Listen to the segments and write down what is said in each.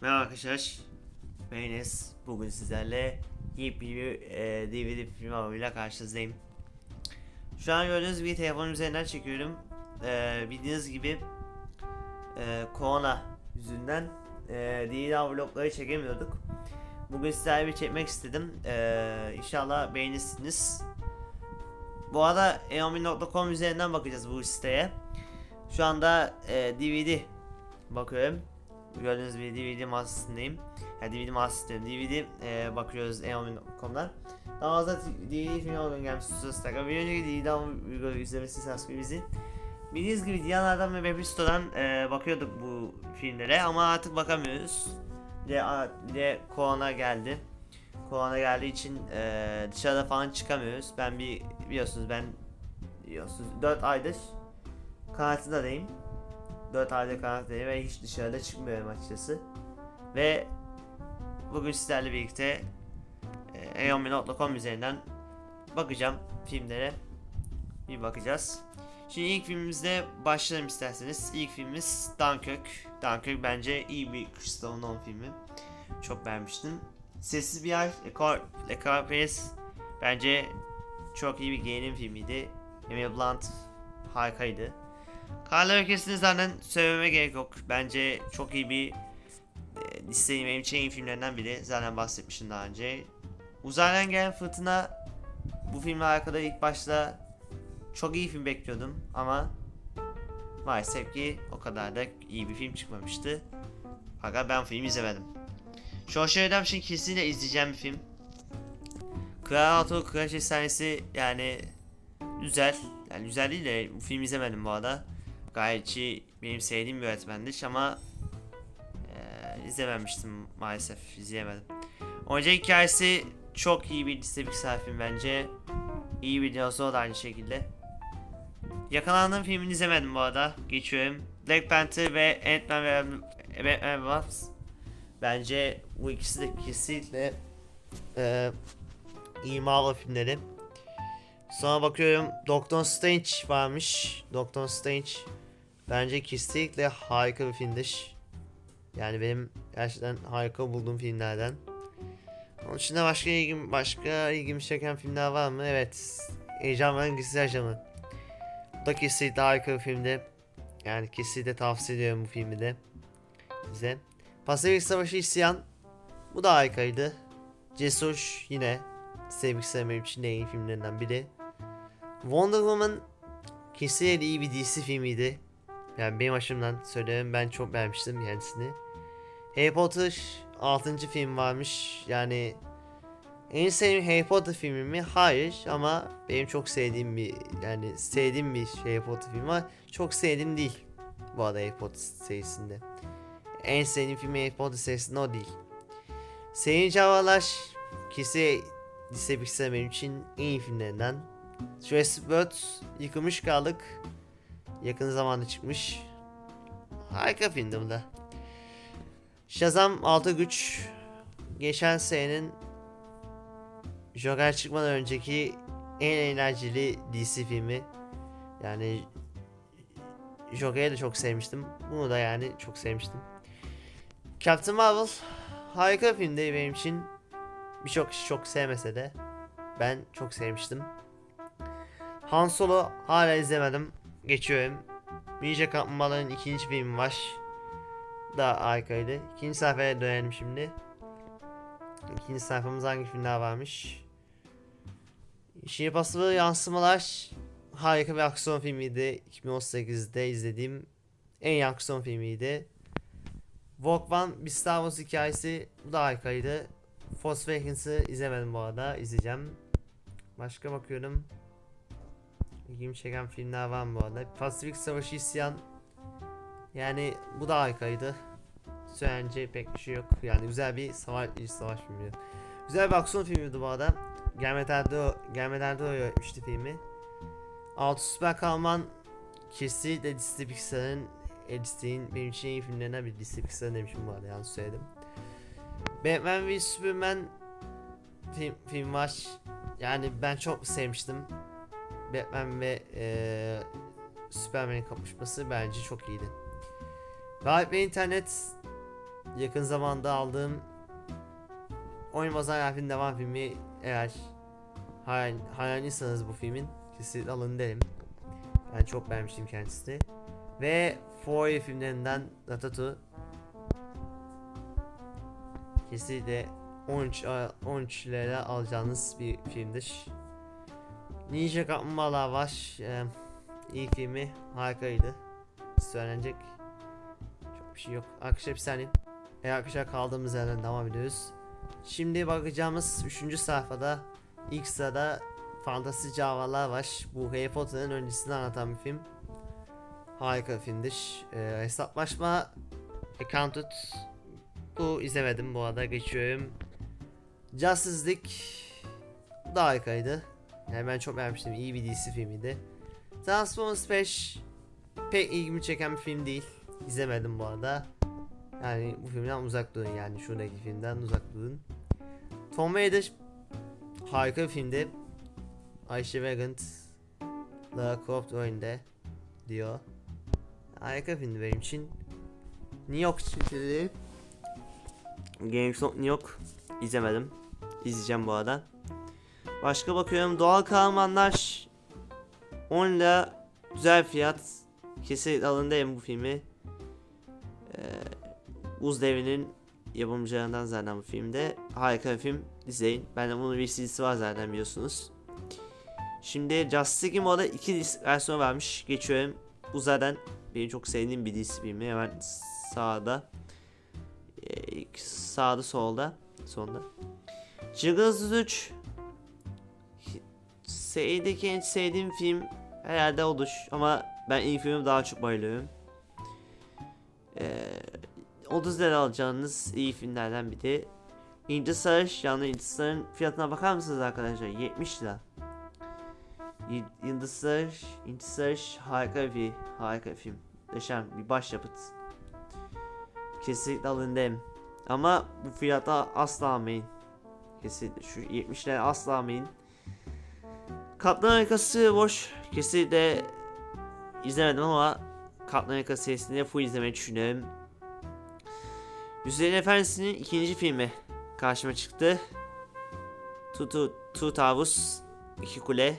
Merhaba arkadaşlar. Ben Enes. Bugün sizlerle yepyeni bir e, DVD film avıyla karşınızdayım. Şu an gördüğünüz gibi telefon üzerinden çekiyorum. E, bildiğiniz gibi e, korona yüzünden e, av vlogları çekemiyorduk. Bugün sizlerle bir çekmek istedim. E, inşallah beğenirsiniz. Bu arada eomin.com üzerinden bakacağız bu siteye. Şu anda e, DVD bakıyorum. Gördüğünüz gibi DVD mağazasındayım. Yani DVD mağazasındayım. DVD e, bakıyoruz eomin.com'dan. Daha fazla DVD film alın gelmiş istiyorsanız takip. Bir önceki DVD'den video izlemesi subscribe izin. Bildiğiniz gibi Diyana'dan ve Mephisto'dan e, bakıyorduk bu filmlere ama artık bakamıyoruz. De, de korona geldi. Korona geldiği için e, dışarıda falan çıkamıyoruz. Ben bir biliyorsunuz ben biliyorsunuz 4 aydır karantinadayım. 4 ayda karantinadayım ve hiç dışarıda çıkmıyorum açıkçası. Ve bugün sizlerle birlikte e, eomin.com üzerinden bakacağım filmlere. Bir bakacağız. Şimdi ilk filmimizde başlayalım isterseniz. İlk filmimiz Dunkirk. Dunkirk bence iyi bir Christopher Nolan filmi. Çok beğenmiştim. Sessiz bir Yer, Le Carpes bence çok iyi bir gerilim filmiydi. Emily Blunt harikaydı. Karla Öyküsü'nü zaten söylememe gerek yok. Bence çok iyi bir e, listenin benim için iyi filmlerinden biri. Zaten bahsetmiştim daha önce. Uzaydan gelen fırtına bu filmle alakalı ilk başta çok iyi film bekliyordum ama maalesef ki o kadar da iyi bir film çıkmamıştı. Fakat ben filmi izlemedim. Shawshank Redemption kesinlikle izleyeceğim bir film. Kral Arthur Kraliçe sahnesi yani güzel. Yani güzel değil de bu filmi izlemedim bu arada. Gayet iyi benim sevdiğim bir yönetmendir ama eee, izlememiştim maalesef izleyemedim. Oyuncu hikayesi çok iyi bir distopik film bence. İyi bir dinozor da aynı şekilde. Yakalandığım filmini izlemedim bu arada. Geçiyorum. Black Panther ve Ant-Man ve Batman Wasp. Bence bu ikisi de kesinlikle eee iyi Marvel filmleri. Sonra bakıyorum Doctor Strange varmış. Doctor Strange bence kesinlikle harika bir filmdir. Yani benim gerçekten harika bulduğum filmlerden. Onun dışında başka ilgim başka ilgimi çeken filmler var mı? Evet. Heyecan veren Gizli Ajanı. Bu da kesinlikle harika bir filmdi. Yani kesinlikle tavsiye ediyorum bu filmi de. Size. Pasifik Savaşı İsyan. Bu da harikaydı. Cesur yine. Sevmek sevmem için en iyi filmlerinden biri. Wonder Woman kesinlikle iyi bir DC filmiydi. Yani benim açımdan söyleyeyim ben çok beğenmiştim kendisini. Harry Potter 6. film varmış. Yani en sevdiğim Harry Potter filmi mi? Hayır ama benim çok sevdiğim bir yani sevdiğim bir Harry Potter filmi var. Çok sevdiğim değil bu arada Harry Potter serisinde. En sevdiğim film Harry Potter serisinde o değil. Seyirci Havalar kisi Lise benim için en iyi filmlerinden. Jurassic World yıkılmış kaldık. Yakın zamanda çıkmış. Harika filmdi bu da. Shazam 6 güç. Geçen senenin Joker çıkmadan önceki en eğlenceli DC filmi. Yani Joker'i de çok sevmiştim. Bunu da yani çok sevmiştim. Captain Marvel harika bir filmdi benim için. Birçok kişi çok sevmese de ben çok sevmiştim. Han Solo hala izlemedim. Geçiyorum. Ninja Kaplumbağaların ikinci filmi var. Da harikaydı. İkinci sayfaya dönelim şimdi. İkinci sayfamız hangi filmler varmış? Şiir Paslı Yansımalar harika bir aksiyon filmiydi. 2018'de izlediğim en iyi aksiyon filmiydi. Walk One bir Star Wars hikayesi bu da harikaydı. Force Awakens'ı izlemedim bu arada. izleyeceğim. Başka bakıyorum. İlgimi çeken filmler var mı bu arada? Pasifik Savaşı İsyan. Yani bu da harikaydı. Söylence pek bir şey yok. Yani güzel bir savaş, savaş filmi. Güzel bir aksiyon filmiydi bu arada. gelmelerde gelmelerde o yönetmişti filmi. Altı Süper Kahraman kesinlikle Disney Pixar'ın Disney'in benim için en iyi filmlerinden biri. Disney Pixar demişim bu arada yanlış söyledim. Batman v Superman film, film var. Yani ben çok sevmiştim. Batman ve eee Superman'in kapışması bence çok iyiydi. Gayet ve internet yakın zamanda aldığım Oyun Bazar Harfin devam filmi eğer hayal, hayaliniyseniz bu filmin kesinlikle alın derim. Ben çok beğenmiştim kendisini. Ve Four filmlerinden Ratatouille kesinlikle 13, a- 13 lira alacağınız bir filmdir. Ninja Kaplumbağalar var. Ee, ilk filmi harikaydı. Söylenecek çok bir şey yok. Arkadaşlar bir saniye. E arkadaşlar kaldığımız yerden devam ediyoruz. Şimdi bakacağımız 3. sayfada ilk sırada Fantasi Cavalar var. Bu Harry Potter'ın öncesini anlatan bir film. Harika bir filmdir. Ee, hesaplaşma Accounted bu izlemedim bu arada geçiyorum. Justice League da harikaydı. Yani ben çok beğenmiştim. İyi bir DC filmiydi. Transformers 5 pek ilgimi çeken bir film değil. İzlemedim bu arada. Yani bu filmden uzak durun yani şuradaki filmden uzak durun. Tom Raider harika bir filmdi. Ayşe Vagant Lara Croft oyunda diyor. Harika bir filmdi benim için. New York City'de Games of New York izlemedim. İzleyeceğim bu arada. Başka bakıyorum doğal kahramanlar 10 lira güzel fiyat. Kesinlikle alın derim bu filmi. Ee, Buz Devri'nin yapımcılarından zaten bu filmde. Harika bir film. izleyin. Bende bunun bir CD'si var zaten biliyorsunuz. Şimdi Justice arada iki dis- versiyon varmış. Geçiyorum. Bu zaten benim çok sevdiğim bir DC filmi. Hemen sağda. Ee, sağda solda. Sonda. Jiggles 3 Seri'deki en sevdiğim film herhalde odur ama ben ilk filmi daha çok bayılıyorum. Ee, 30 lira alacağınız iyi filmlerden biri. İnci Sarış, yani İnci fiyatına bakar mısınız arkadaşlar? 70 lira. Yıldız Sarış, harika bir harika bir film. Muhteşem bir başyapıt. Kesinlikle alın derim. Ama bu fiyata asla almayın. Kesinlikle şu 70 lira asla almayın. Kaplan Arkası boş. Kesinlikle izlemedim ama Kaplan Arkası serisini full izlemeyi düşünüyorum. Yüzeyin Efendisi'nin ikinci filmi karşıma çıktı. Tutu Two Towers iki kule.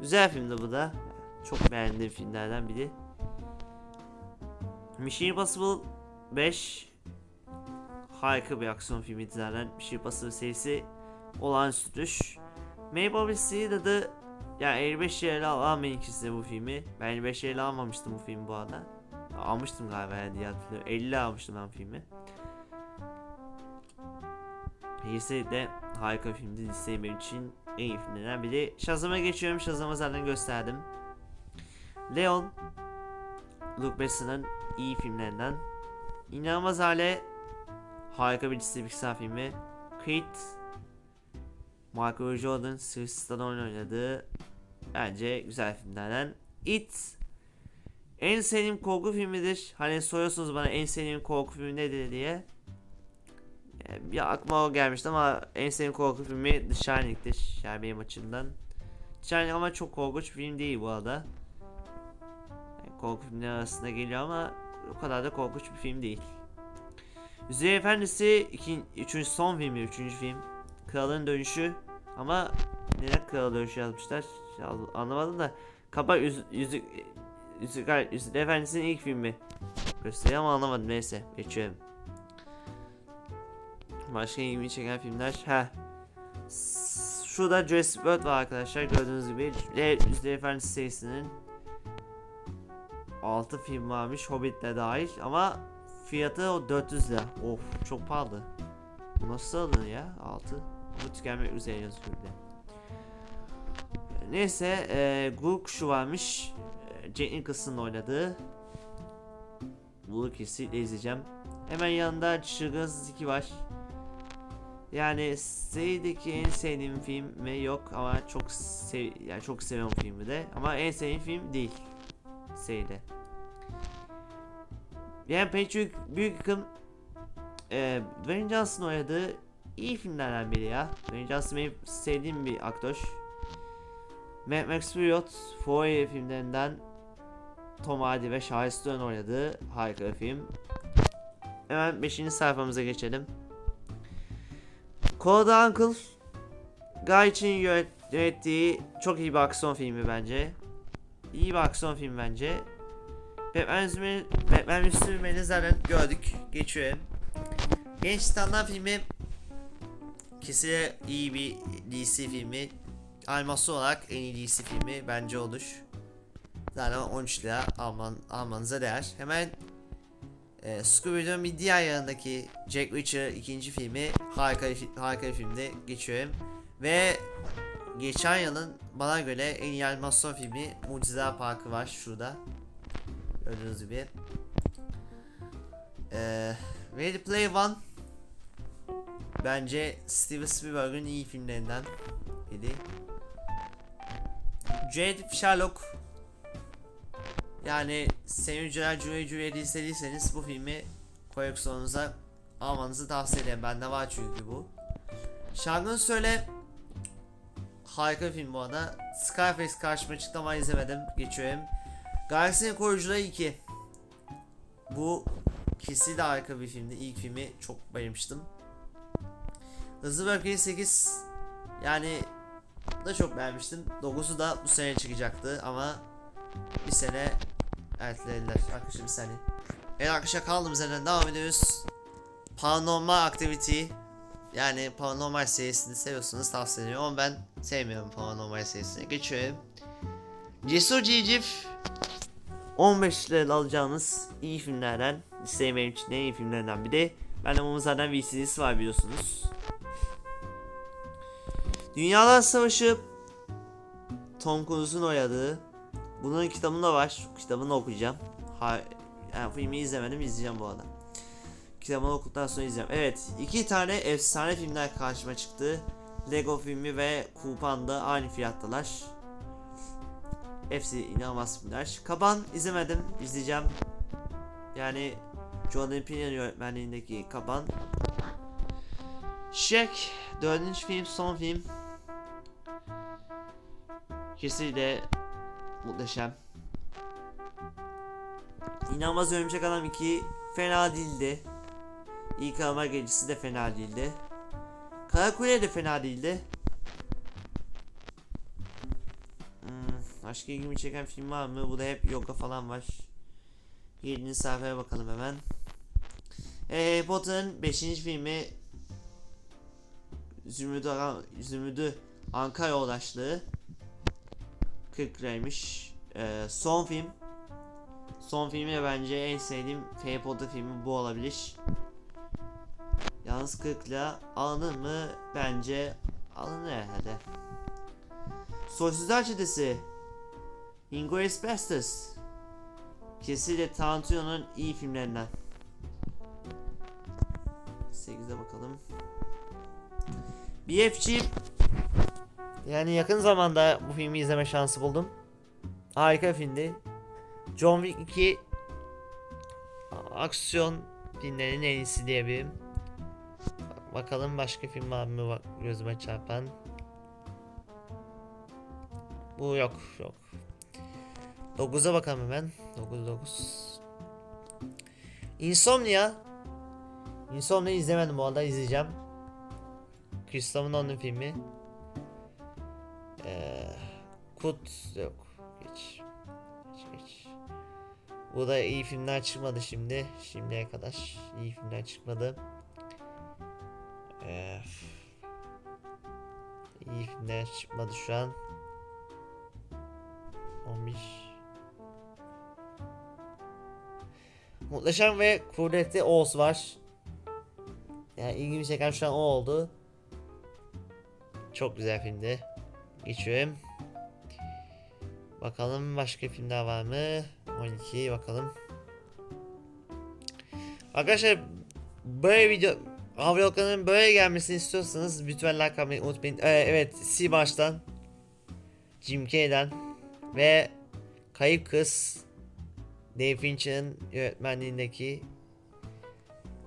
Güzel filmdi bu da. Çok beğendiğim filmlerden biri. Mission Impossible 5 harika bir aksiyon filmiydi zaten. Mission Impossible serisi olağanüstüdür. Mabel Sea dedi ya 55 lirayla almayın ki size bu filmi. Ben 55 lirayla almamıştım bu filmi bu arada. Almıştım galiba yani diye hatırlıyorum. 50 almıştım ben filmi. Kesinlikle harika bir filmdi. Listeyi benim için en iyi filmlerden biri. Shazam'a geçiyorum. Shazam'ı zaten gösterdim. Leon Luke Besson'ın iyi filmlerinden. İnanılmaz hale harika bir Disney Pixar filmi. Creed Michael Jordan, Sylvester Stallone oynadığı bence güzel filmlerden. It en sevdiğim korku filmidir. Hani soruyorsunuz bana en sevdiğim korku filmi nedir diye. Ya aklıma o gelmişti ama en sevdiğim korku filmi The Shining'dir. Yani benim açımdan. Shining ama çok korkunç film değil bu arada. Yani korku filmleri arasında geliyor ama o kadar da korkunç bir film değil. Yüzey Efendisi iki, üçüncü son filmi, üçüncü film. Kralın Dönüşü ama neden Kral Dönüşü yazmışlar Ya anlamadım da kapak yüz, yüzük Yüzük, Yüzük Efendisi'nin ilk filmi gösteriyor ama anlamadım neyse geçiyorum. Başka ilgimi çeken filmler ha. Şurada Jurassic World var arkadaşlar gördüğünüz gibi ve Yüzük Efendisi serisinin 6 film varmış Hobbit'le dahil ama fiyatı o 400 lira. Of çok pahalı. Nasıl alınır ya 6? Bu tükenmek üzere yazıyor bir de. Neyse e, Gurk şu varmış. E, Jack Nicholson'ın oynadığı. Bunu kesinlikle izleyeceğim. Hemen yanında Çılgın 2 var. Yani serideki en sevdiğim film mi yok ama çok sev yani çok seviyorum filmi de ama en sevdiğim film değil seride. Yani pek çok büyük yıkım e, Dwayne Johnson oynadığı iyi filmlerden biri ya. Dwayne Johnson benim sevdiğim bir aktör. Mad Max Fury Fury filmlerinden Tom Hardy ve Charlize Theron oynadığı harika bir film. Hemen 5. sayfamıza geçelim. Cold Uncle Guy yönet- yönettiği çok iyi bir aksiyon filmi bence. İyi bir aksiyon filmi bence. Batman Batman Müslüman'ı zaten gördük. Geçiyorum. Genç Standart filmi kesinlikle iyi bir DC filmi. Animasyon olarak en iyi DC filmi bence olur. Zaten 13 lira alman, almanıza değer. Hemen e, Scooby-Doo'nun bir diğer yanındaki Jack Reacher ikinci filmi harika, harika bir filmde geçiyorum. Ve geçen yılın bana göre en iyi animasyon filmi Mucizeler Parkı var şurada. Gördüğünüz gibi. Ee, Ready Player One bence Steven Spielberg'in iyi filmlerinden biri. Jade Sherlock yani Seyirciler Cüve Cüve'yi izlediyseniz bu filmi koleksiyonunuza almanızı tavsiye ederim. Bende var çünkü bu. Şarkını söyle Harika bir film bu arada. Scarface karşıma çıktı ama izlemedim. Geçiyorum. Galaksinin Koruyucuları 2. Bu kesinlikle harika bir filmdi. İlk filmi çok beğenmiştim. Hızlı ve Öfkeli 8 yani da çok beğenmiştim. 9'u da bu sene çıkacaktı ama bir sene ertelediler. Arkadaşlar bir saniye. Evet arkadaşlar kaldığımız yerden devam ediyoruz. Paranormal Activity yani Paranormal serisini seviyorsanız tavsiye ediyorum ama ben sevmiyorum Paranormal serisini. Geçiyorum. Cesur Civciv 15 lira alacağınız iyi filmlerden listeyi benim için en iyi filmlerden biri. Bende bunun zaten VCD'si var biliyorsunuz. Dünyalar Savaşı Tom Cruise'un oynadığı bunun kitabında da var. Kitabını okuyacağım. Ha, yani filmi izlemedim izleyeceğim bu arada. Kitabını okuduktan sonra izleyeceğim. Evet iki tane efsane filmler karşıma çıktı. Lego filmi ve Kupan da aynı fiyattalar. Hepsi inanılmaz filmler. Kaban izlemedim. izleyeceğim. Yani Jordan Peele'nin yönetmenliğindeki Kaban. Shrek dördüncü film son film. Kesinlikle muhteşem. İnanılmaz Örümcek Adam 2 fena değildi. İlk Arama Gecesi de fena değildi. Karakule de fena değildi. Hmm, başka ilgimi çeken film var mı? Bu da hep yoga falan var. 7. sayfaya bakalım hemen. Harry Potter'ın 5. filmi Zümrüdü, Zümrüdü Ankara yoldaşlığı 40 liraymış. Ee, son film Son filmi bence en sevdiğim Potter filmi bu olabilir. Yalnız 40 lira alınır mı? Bence alınır herhalde. Soysuzlar Çetesi Inglourious Basterds Kesinlikle Tarantino'nun iyi filmlerinden 8'e bakalım BFG Yani yakın zamanda bu filmi izleme şansı buldum Harika bir filmdi John Wick 2 aksiyon filmlerinin en iyisi diyebilirim. Bakalım başka film var mı gözüme çarpan. Bu yok yok. 9'a bakalım hemen. 9 9. Insomnia. Insomnia izlemedim bu arada izleyeceğim. Christopher Nolan filmi. Kut yok. Geç. Geç geç. Bu da iyi filmler çıkmadı şimdi. Şimdiye kadar iyi filmler çıkmadı. Ee, iyi filmler çıkmadı şu an. 11 Muhteşem ve kudretli Oğuz var. Yani ilgimi çeken şu an o oldu. Çok güzel filmdi. Geçiyorum. Bakalım başka filmler var mı? 12 bakalım. Arkadaşlar böyle video Vlogların böyle gelmesini istiyorsanız lütfen like atmayı unutmayın. Ee, evet Sibaş'tan Jim Carrey'den ve Kayıp Kız Dave Fincher'ın yönetmenliğindeki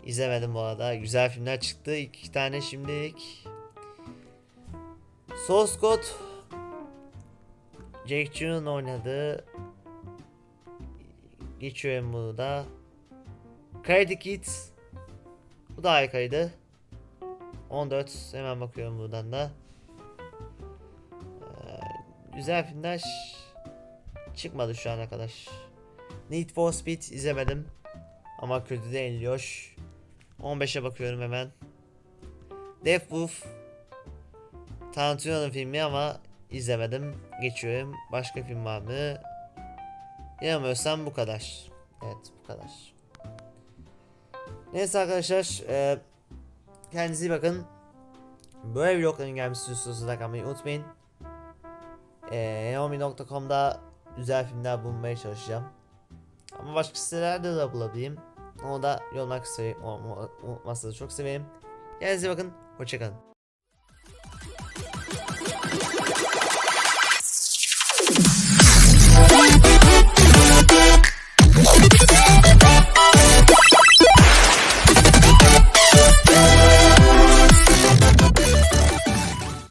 izlemedim bu arada. Güzel filmler çıktı. İki tane şimdilik. Source Code Jake Gyllenhaal'ın oynadığı geçiyorum bunu da. Karate Kid bu da harikaydı. 14 hemen bakıyorum buradan da. Ee, güzel filmler çıkmadı şu ana kadar. Need for Speed izlemedim. Ama kötü değil hoş. 15'e bakıyorum hemen. Death Proof Tarantino'nun filmi ama izlemedim. Geçiyorum. Başka film var mı? Yanılmıyorsam bu kadar. Evet bu kadar. Neyse arkadaşlar. E, kendinize iyi bakın. Böyle vlogların gelmesini istiyorsanız like atmayı unutmayın. E, Naomi.com'da güzel filmler bulmaya çalışacağım. Ama başka sitelerde de bulabilirim. Onu da yorumlar kısmı unutmazsanız çok severim. Kendinize bakın. Hoşçakalın.